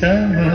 so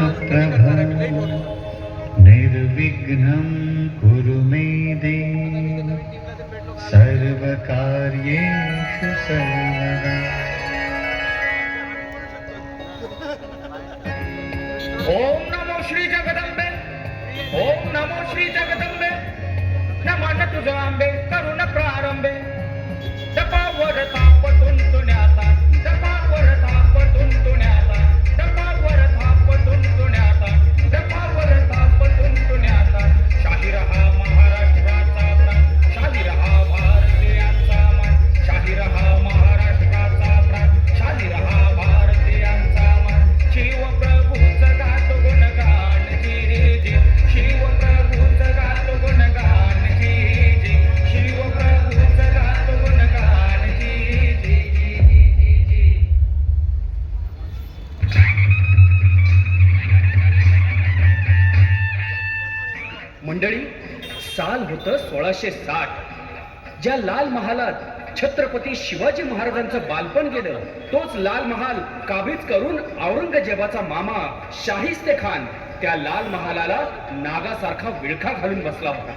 होतं सोळाशे साठ. ज्या लाल महालात छत्रपती शिवाजी महाराजांचं बालपण गेलं तोच लाल महाल काबीज करून औरंगजेबाचा मामा शाहिस्ते खान त्या लाल महालाला नागासारखा विळखा घालून बसला होता.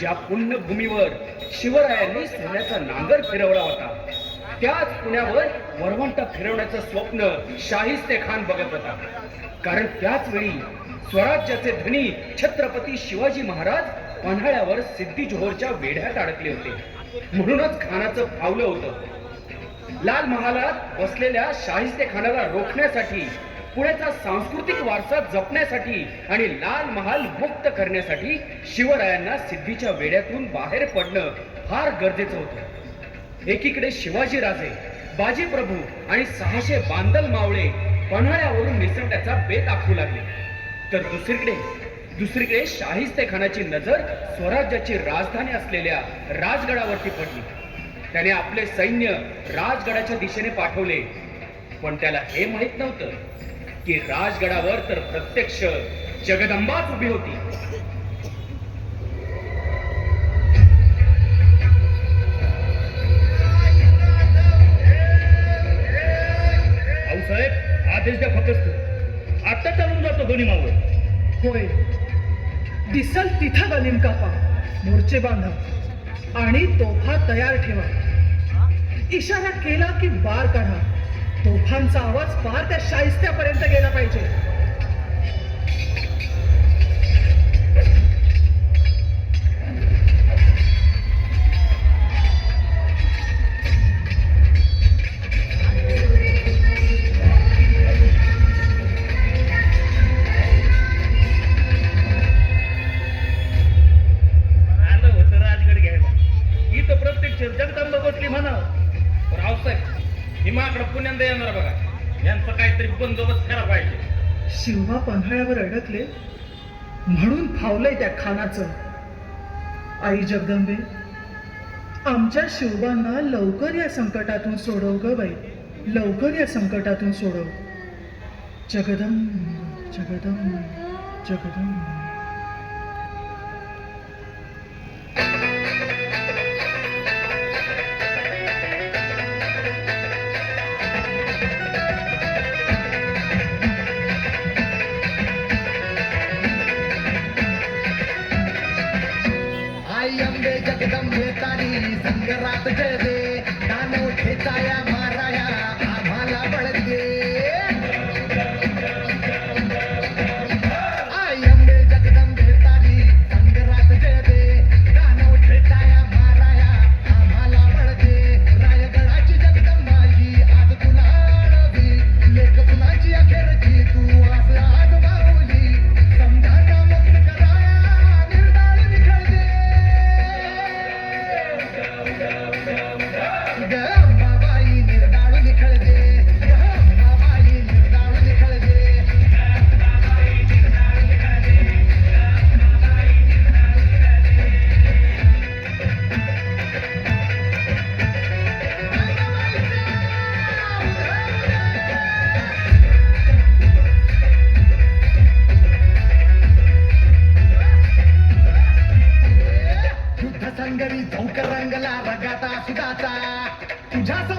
ज्या पुण्यभूमीवर शिवरायांनी सोन्याचा नांगर फिरवला होता त्याच पुण्यावर वरवंट फिरवण्याचं स्वप्न शाहिस्ते खान बघत होता. कारण त्याच वेळी स्वराज्याचे धनी छत्रपती शिवाजी महाराज पन्हाळ्यावर सिद्धी जोहरच्या वेढ्यात अडकले होते. म्हणूनच खानाचं फावलं होतं. लाल महालात बसलेल्या शाहिस्ते खानाला रोखण्यासाठी पुण्याचा सांस्कृतिक वारसा जपण्यासाठी आणि लाल महाल मुक्त करण्यासाठी शिवरायांना सिद्धीच्या वेड्यातून बाहेर पडणं फार गरजेचं होतं. एकीकडे शिवाजी राजे बाजी प्रभू आणि सहाशे बांदल मावळे पन्हाळ्यावरून मिसळण्याचा बेत आखू लागले. तर दुसरीकडे दुसरीकडे शाहिस्ते खानाची नजर स्वराज्याची राजधानी असलेल्या राजगडावरती पडली. त्याने आपले सैन्य राजगडाच्या दिशेने पाठवले. पण त्याला हे माहीत नव्हतं की राजगडावर तर प्रत्यक्ष जगदंबाच उभी होती. आदेश द्या फक्त. आता चालून जातो दोन्ही मावळ होय. दिसल तिथं गनिम कापा मोर्चे बांधा. आणि तोफा तयार ठेवा. इशारा केला की बार काढा. तोफांचा आवाज फार त्या शाहिस्त्यापर्यंत गेला पाहिजे. यांचा काहीतरी बंदोबस्त करा पाहिजे. शिवबा पन्हाळ्यावर अडकले म्हणून फावलंय त्या खानाचं. आई जगदंबे आमच्या शिवबांना लवकर या संकटातून सोडव ग बाई लवकर या संकटातून सोडव. जगदम जगदम जगदम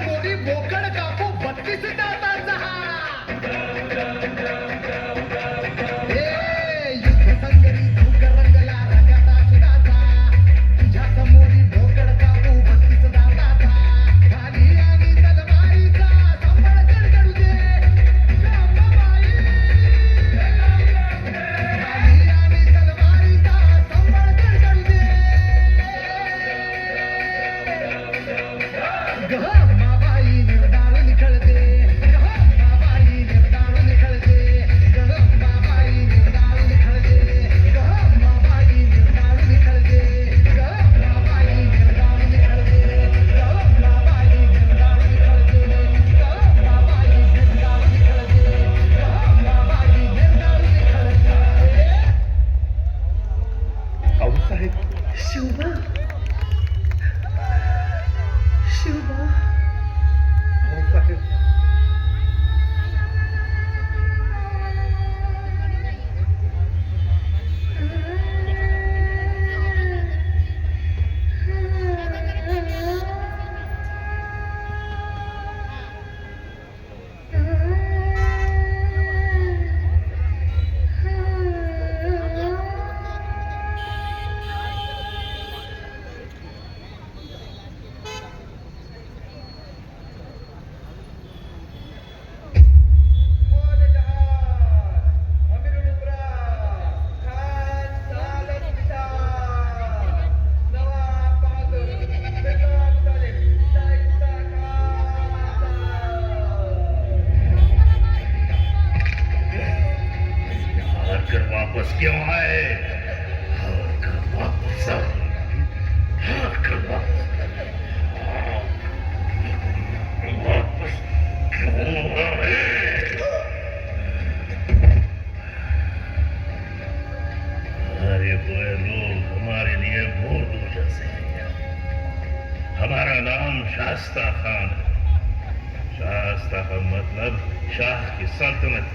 तुझ्या समोरी बोकड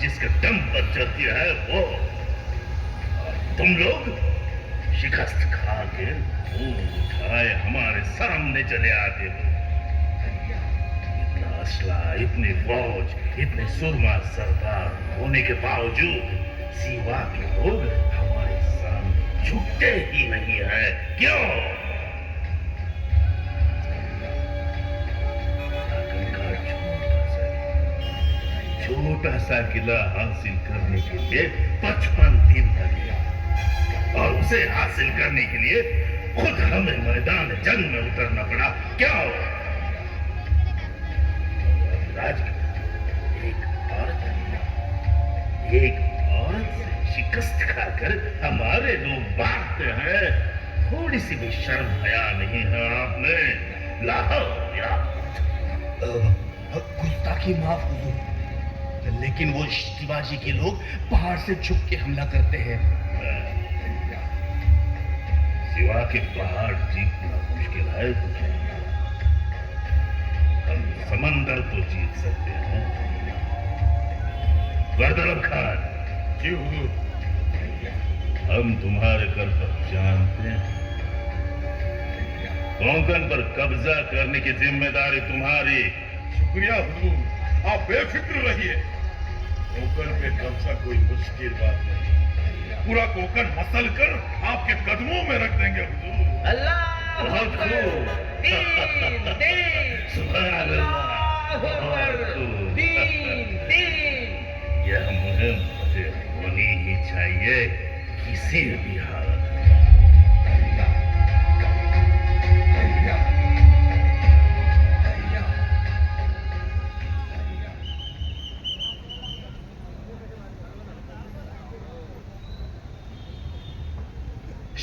जिसके दम पर चलती है वो। तुम लोग शिकस्त खा के उठाए, हमारे सामने चले आते हो। इतना असला, इतनी फौज, इतने सुरमा सरदार होने के बावजूद सिवा के लोग हमारे सामने झुकते ही नहीं है। क्यों? छोटा सा किला हासिल करने के लिए पचपन दिन लगे और उसे हासिल करने के लिए खुद हमें मैदान जंग में उतरना पड़ा। क्या हुआ? राज, एक औरत एक औरत से शिकस्त खाकर हमारे लोग भागते हैं। थोड़ी सी भी शर्म हया नहीं है आपने। लाओ गुस्ताखी माफ़ हुजूर लेकिन वो शिवाजी के लोग पहाड़ से छुप के हमला करते हैं। सिवा के पहाड़ जीतना मुश्किल है हम समंदर तो जीत सकते हैं। गर्दलब खान जी हम तुम्हारे कर्तव्य जानते हैं। कोंकण पर कब्जा करने की ज़िम्मेदारी तुम्हारी। शुक्रिया, हुजूर। आप बेफिक्र रहिए। कोकण पे कब्जा कोई मुश्किल बात नहीं पूरा कोकण मसल कर आपके कदमों में रख देंगे हुजूर अल्लाह बहुत खूब। यह मुहिम मुझे होनी ही चाहिए। किसी भी हालत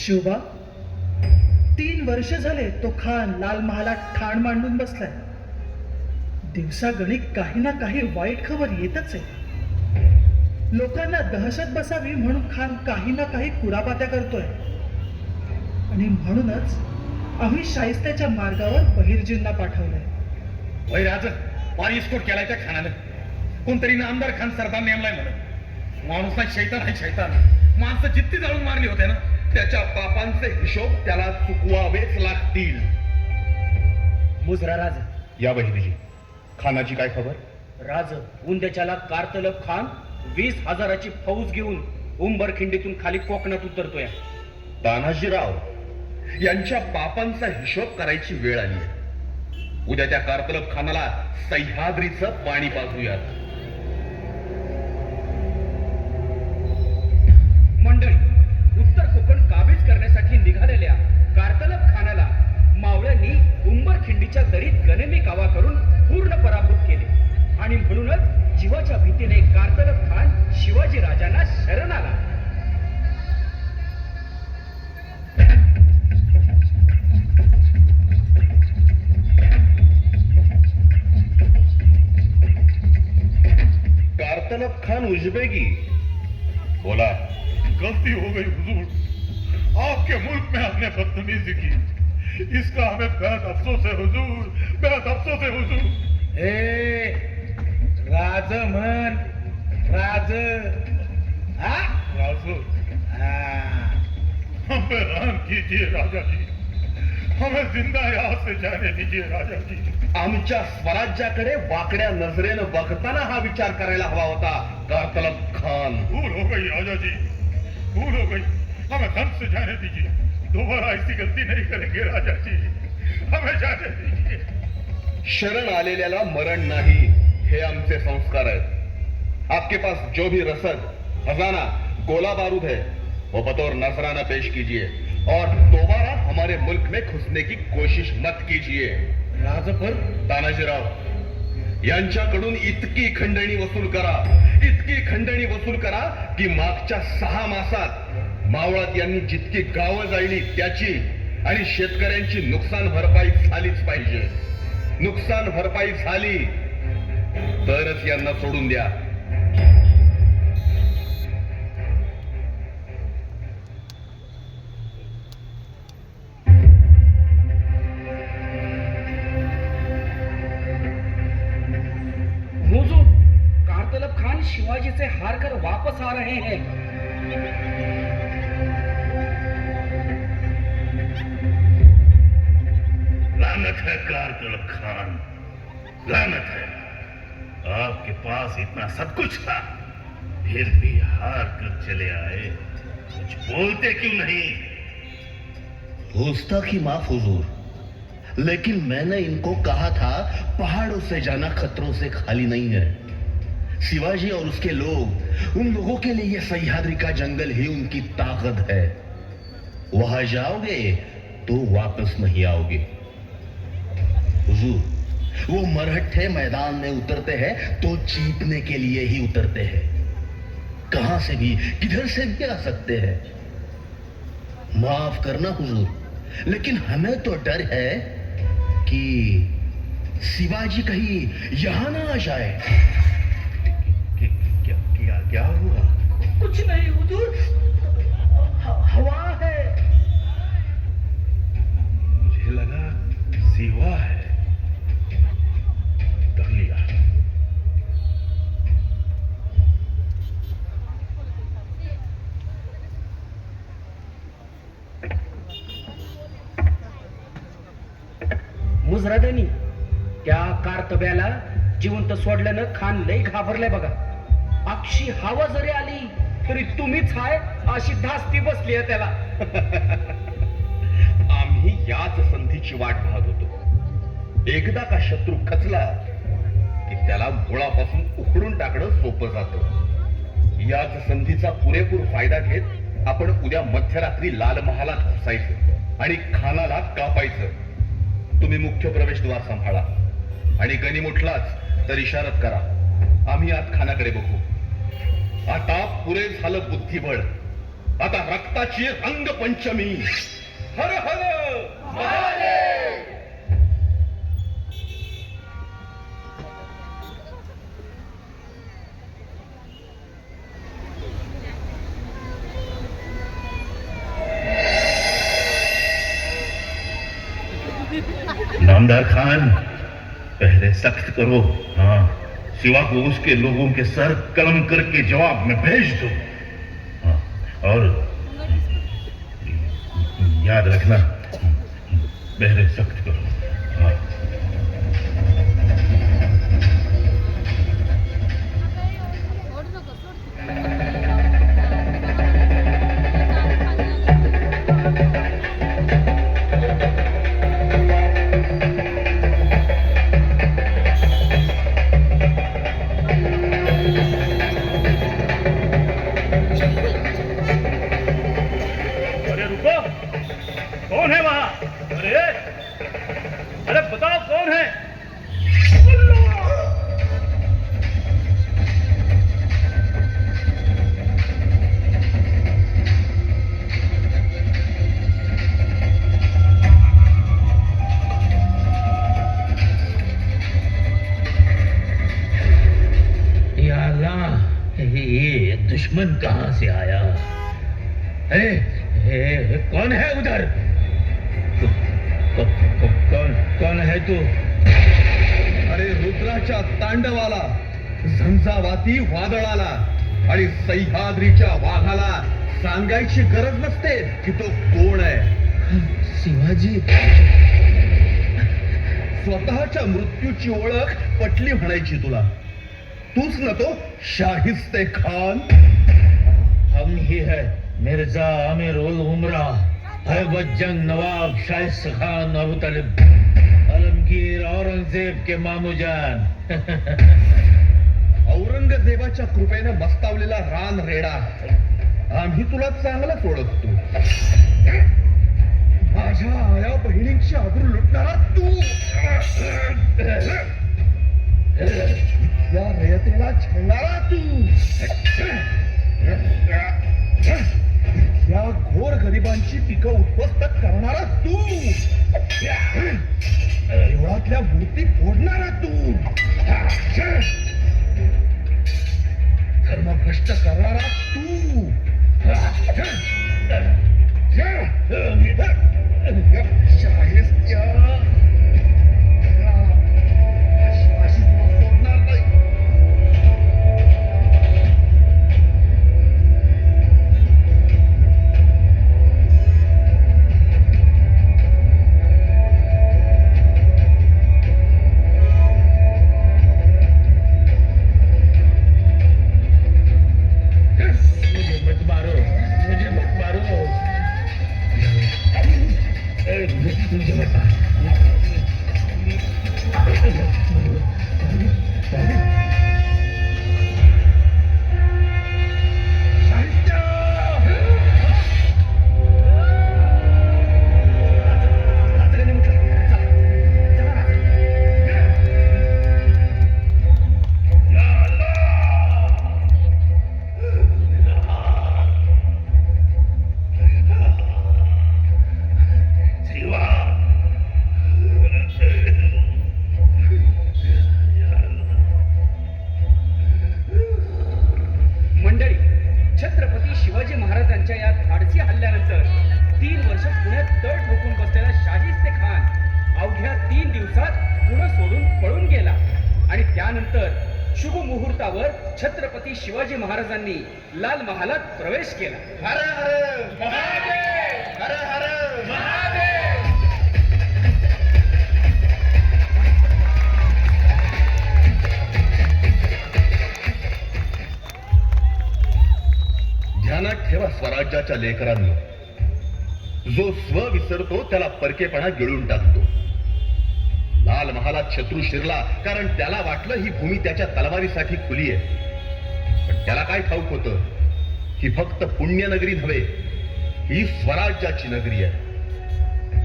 शिवबा तीन वर्ष झाले तो खान लाल महालात ठाण मांडून बसलाय. दिवसागणिक काही ना काही वाईट खबर येतच आहे. लोकांना दहशत बसावी म्हणून खान काही ना काही कुरापात्या करतोय. आणि म्हणूनच आम्ही शाहिस्त्याच्या मार्गावर बहिर्जींना पाठवलंय. वैराज पारिस्फोट केलाय त्या खानानं. कोणतरी आमदार खान सरदार नेमलाय म्हणून. माणूस शैतान आहे शैतान. माणसं जित्ती जाळून मारली होते ना. त्याच्या पापांचे हिशोब त्याला चुकवावेच लागतील. मुजरा राज. या बहिणीजी खानाची काय खबर? राज उंद्याच्याला कारतलब खान वीस हजाराची फौज घेऊन उंबरखिंडीतून खाली कोकणात उतरतोय. तानाजीराव यांच्या पापांचा हिशोब करायची वेळ आली आहे. उद्या त्या कारतलब खानाला सह्याद्रीचं पाणी पाजूयात. उंबरखिंडीच्या दरीत गनेमी कावा करून पूर्ण पराभूत केले. आणि म्हणूनच जीवाच्या भीतीने कारतलब खान शिवाजी राजांना शरण आला. कारतलब खान उजबेगी बोला. गलती हो गई हुजूर. आपके मुल्क में आपने बदतमीजी की। इसका हमें बेहद अफसोस है हुजूर। बेहद अफसोस है हुजूर। ए राज म्हण राज हा? राजू हा. हम पे रहम कीजिए राजा जी। हमें जिंदा यहाँ से जाने दीजिए राजा जी। आमच्या स्वराज्याकडे वाकड्या नजरेनं बघताना हा विचार करायला हवा होता. कारतलब खान. भूल हो गई राजा जी। भूल हो गई। हमें धन से जाने दीजिए। दोबारा ऐसी गलती नहीं करेंगे राजा जी। हमें जाने दीजिए। शरण आलेल्याला मरण नाही हे आमचे संस्कार आहेत. आपके पास जो भी रसद खजाना गोला बारूद है वो बतौर नजराना पेश कीजिए और दोबारा हमारे मुल्क में घुसने की कोशिश मत कीजिए। राजपर तानाजीराव यांच्याकडून इतकी खंडणी वसूल करा इतकी खंडणी वसूल करा की मागच्या सहा मासात मावळात यांनी जितकी गावं जाळली त्याची आणि शेतकऱ्यांची नुकसान भरपाई झालीच पाहिजे. नुकसान भरपाई झाली तरच यांना सोडून द्या. हुजूर कारतलब खान शिवाजी से वापस आ रहे हैं है कारतलब खान। लानत है। आपके पास इतना सब कुछ था। फिर भी हार कर चले आए। कुछ बोलते क्यों नहीं? गुस्ताखी माफ़ हुजूर, लेकिन मैंने इनको कहा था, पहाड़ों से जाना खतरों से खाली नहीं है। शिवाजी और उसके लोग, उन लोगों के लिए ये सह्याद्री का जंगल ही उनकी ताकत है। वहाँ जाओगे तो वापस नहीं आओगे। हुजूर वो मरहट्ठे मैदान में उतरते हैं तो जीतने के लिए ही उतरते हैं। कहाँ से भी किधर से भी आ सकते हैं। माफ़ करना हुजूर लेकिन हमें तो डर है कि शिवाजी कहीं यहाँ ना आ जाए। क्या क्या क्या हुआ? कुछ नहीं हुजूर। हवा है। मुझे लगा सिवा है। मुजरदानी त्या कारतब्याला जिवंत सोडल्यानं खान लई घाबरलाय बघा. अक्षी हवा जरी आली तरी तुम्हीच हाय अशी धास्ती बसली आहे त्याला. आम्ही याच संधीची वाट पाहत होतो. एकदा का शत्रू खचला की त्याला मुळापासून उखडून टाकणं सोपं जात. याच संधीचा पुरेपूर फायदा घेत आपण उद्या मध्यरात्री लाल महालात घुसायचं आणि खानाला कापायचं. तुम्ही मुख्य प्रवेशद्वार सांभाळा. आणि गणी उठलाच तर इशारत करा. आम्ही आत खानाकडे बघू. आता पुरे झालं बुद्धिबळ. आता रक्ताची रंगपंचमी हर हर! नामदार खान पहले सख्त करो। हाँ शिवा को उसके लोगों के सर कलम करके जवाब में भेज दो। ये दुश्मन कहां से आया? अरे ए, कौन है उधर? क- क- क- कौन कौन है तू? अरे रुद्राच्या तांडवाला झंझावाती वादळाला आणि सह्याद्रीच्या वाघाला सांगायची गरज नसते की तो कोण आहे. शिवाजी. स्वतःच्या मृत्यूची ओळख पटली म्हणायची तुला. तूच न तो शाहिस्ते खान। हम ही है मिर्जा आमिर उल उमरा है बज्जंग नवाब शाहिद खान अबू तलिब। आलमगीर औरंगजेब के मामूजान औरंगजेबाच्या कृपेनं मस्तावलेला रान रेडा आम्ही तुला चांगलंच ओळखतो माझ्या आया बहिणींची आबरू लुटणारा तू। या रयतेला छळणारा तू या घोर गरिबांची पिकं उद्ध्वस्त करणारा तू देवळातल्या मूर्ती फोडणारा तू धर्मभ्रष्ट करणारा तू शाहिस्त्या छत्रपती शिवाजी महाराजांच्या या धाडसी हल्ल्यानंतर तीन वर्ष पुण्यात तळ ठोकून बसलेला शाहिस्ते खान अवघ्या तीन दिवसात पुणे सोडून पळून गेला. आणि त्यानंतर शुभ मुहूर्तावर छत्रपती शिवाजी महाराजांनी लाल महालात प्रवेश केला. हर हर स्वराज्याच्या लेकरांनो जो स्व विसरतो त्याला परकेपणा गिळून टाकतो. लाल महालात शत्रू शिरला कारण त्याला वाटलं ही भूमी त्याच्या तलवारीसाठी खुली आहे. पण त्याला काय ठाऊक होतं? ही फक्त पुण्यनगरी नव्हे ही स्वराज्याची नगरी आहे.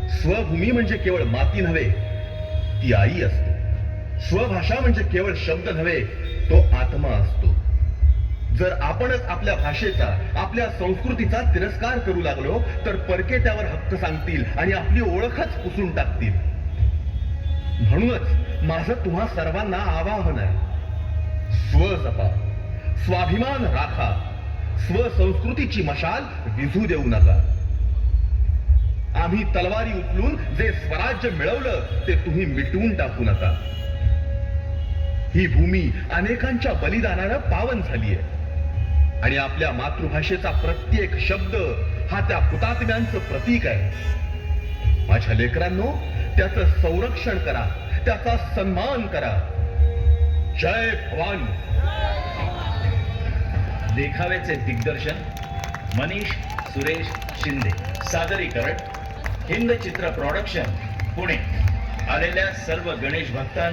स्वभूमी म्हणजे केवळ माती नव्हे ती आई असते. स्वभाषा म्हणजे केवळ शब्द नव्हे तो आत्मा असतो. जर आपणच आपल्या भाषेचा आपल्या संस्कृतीचा तिरस्कार करू लागलो तर परके त्यावर हक्क सांगतील आणि आपली ओळखच पुसून टाकतील. म्हणूनच माझं तुम्हा सर्वांना आवाहन आहे. स्व जपा स्वाभिमान राखा. स्वसंस्कृतीची मशाल विझू देऊ नका. आम्ही तलवारी उचलून जे स्वराज्य मिळवलं ते तुम्ही मिटवून टाकू नका. ही भूमी अनेकांच्या बलिदानानं पावन झाली आहे आणि आपल्या मातृभाषेचा प्रत्येक शब्द हा त्या हुतात्म्यांचं प्रतीक आहे. माझ्या लेकरांनो त्याचं संरक्षण करा. त्याचा सन्मान करा. जय भवानी. देखाव्याचे दिग्दर्शन मनीष सुरेश शिंदे. सादरीकरण हिंद चित्र प्रॉडक्शन पुणे. आलेल्या सर्व गणेश भक्तांना